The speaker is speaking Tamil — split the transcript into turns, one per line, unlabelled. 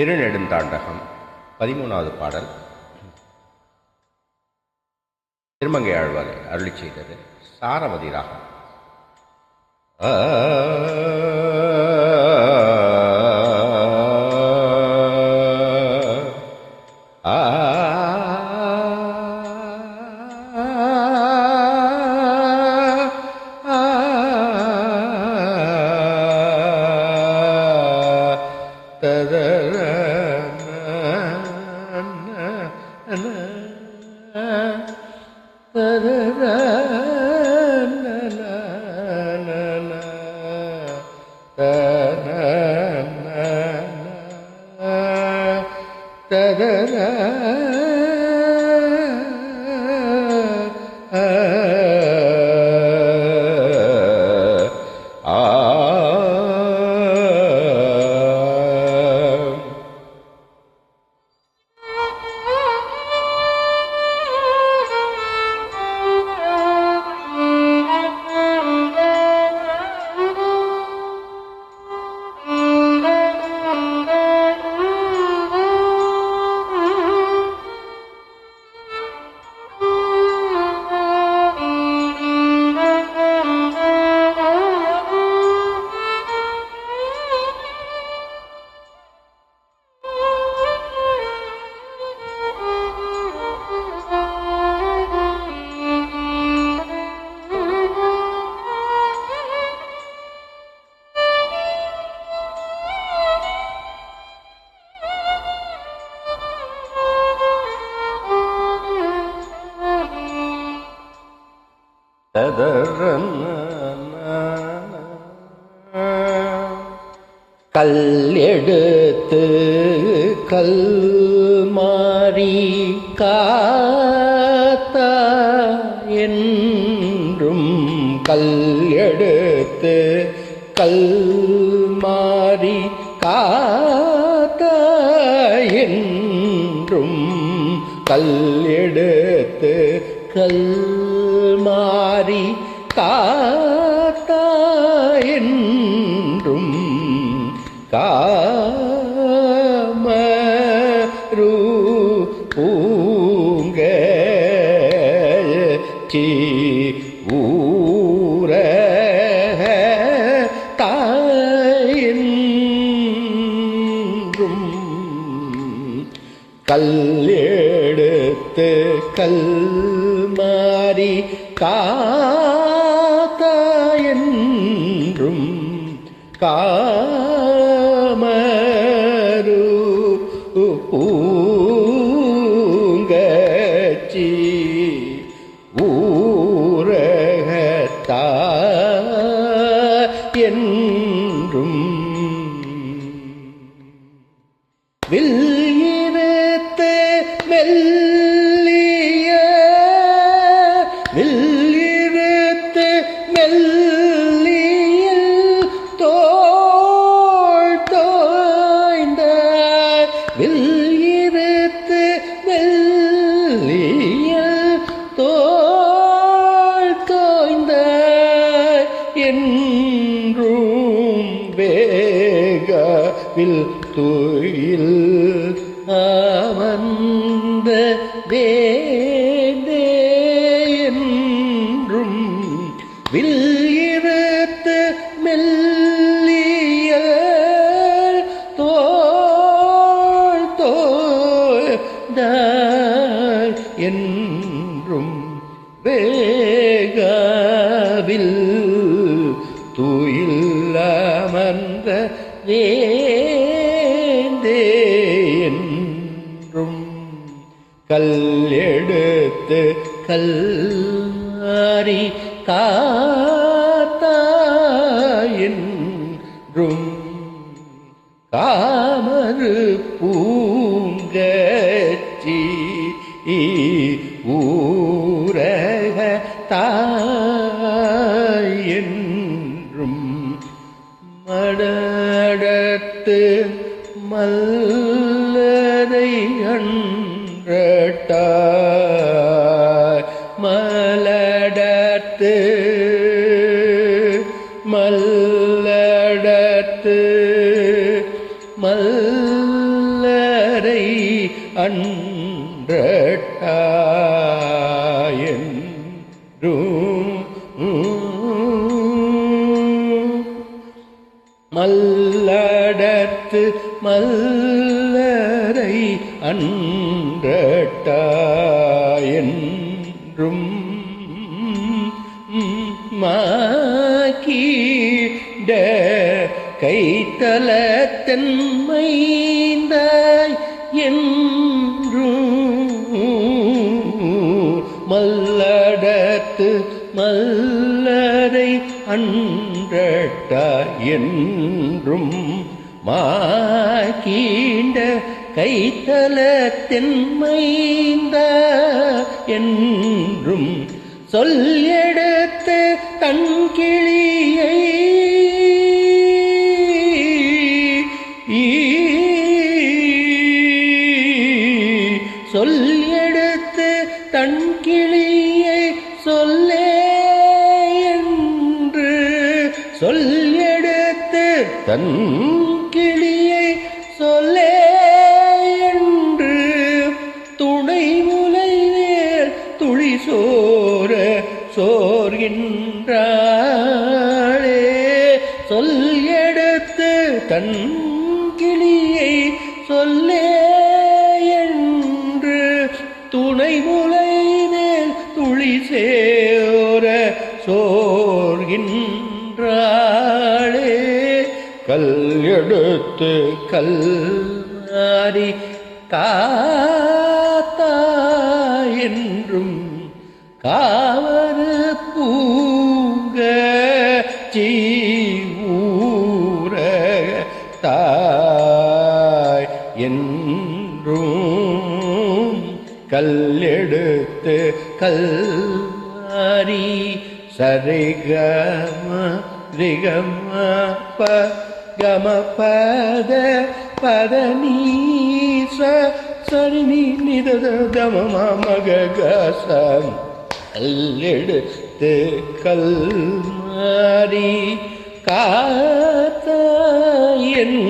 திருநெடுந்தாண்டகம் பதிமூணாவது பாடல். திருமங்கை ஆழ்வாரை அருளி செய்தது சாரவதி ராகம். ஆ கல் எடுத்து கல் மாறி காத்த என்றும் கல் எடுத்து கல் மாறி காத்த என்றும் கல் எடு கல் மாறி காத்தாயின்றும் என்றும் காமரு பூங்க எடுத்து கல் மாறி காத்த என்றும் கா Really? என்றும் வேகவில் துயில் அமர்ந்த வேந்தே என்றும் கல் எடுத்து கல் அறி காத்தாயின்றும் காமரு பூ மடடத்து மல்லதை அன்றட்டாய். மலடத்து மல்லடத்து மல்லரை அன்ற மல்லடத்து மல்லரை அன்றட்டாயன்றும் மாக்கீட தென்மை அன்றட்ட அன்றட்டாய் என்றும் மாக்கீண்ட கைத்தலத்தென்மைந்த என்றும் சொல்லே தன் கிளியை சொல்லே என்று துணை முலை துளி சோர சோர்கின்றாளே. சொல் எடுத்து தன் கிளியை சொல்லே என்று துணை முலை மேல் துளி சேர சோர்கின்றாளே கொடுத்து கல்வாரி மாறி காத்தா என்றும் காவரு பூங்க ஜீவூர தாய் என்றும் கல்லெடுத்து கல்வாரி சரிகம ரிகம ப கம பத பத நீச சரி நீ நிதத கம மக கசம் கல்லெடுத்து கல் மாறி காத்த என்